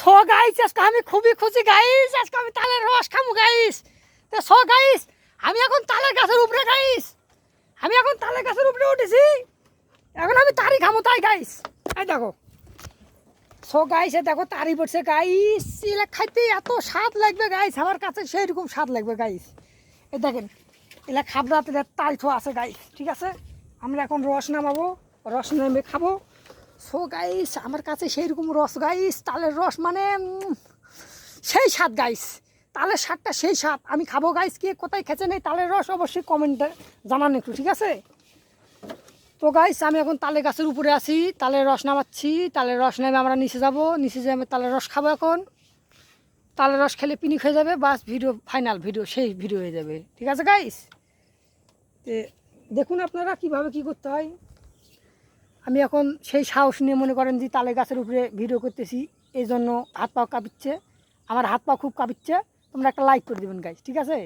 So guys, আজকে আমি খুবই খুশি, গাইস, আজকে আমি তালের রস খামু, গাইস। তো সো গাইস, আমি এখন তালের গাছের উপরে, গাইস। আমি এখন তালের গাছের উপরে উঠেছি। এখন আমি তারি খামু তাই, গাইস। এই দেখো। সো গাইস দেখো, তারি পড়ছে, গাইস। এলা খাইতে এত স্বাদ লাগবে, গাইস। আমার কাছে সেই রকম স্বাদ লাগবে, গাইস। এ দেখেন, এলা খাবরাতে তাল ছোয়া আছে, গাইস, ঠিক আছে? আমরা এখন রস নামাবো, রস নামে খাব। সো গাইস আমার কাছে সেই রকম রস গাইস তালের রস মানে সেই স্বাদ গাইস তালের স্বাদটা সেই স্বাদ। আমি খাব গাইস কে কোথায় খেয়েছেন নেই তালের রস অবশ্যই কমেন্টে জানান একটু, ঠিক আছে? তো গাইস আমি এখন তালের গাছের উপরে আছি, তালের রস নামাচ্ছি, তালের রস নামে আমরা নিচে যাব, নিচে যেয়ে আমি তালের রস খাব এখন। তালের রস খেলে পিনিক হয়ে যাবে, বাস ভিডিও ফাইনাল ভিডিও সেই ভিডিও হয়ে যাবে, ঠিক আছে গাইস দেখুন আপনারা কীভাবে কি করতে হয়। আমি এখন সেই সাহস নিয়ে মনে করেন যে তালে গাছের উপরে ভিডিও করতেছি এই জন্য হাত পা কাঁপিচ্ছে। আমার হাত পা খুব কাঁপিচ্ছে, তোমরা একটা লাইক করে দেবেন গাছ ঠিক আছে?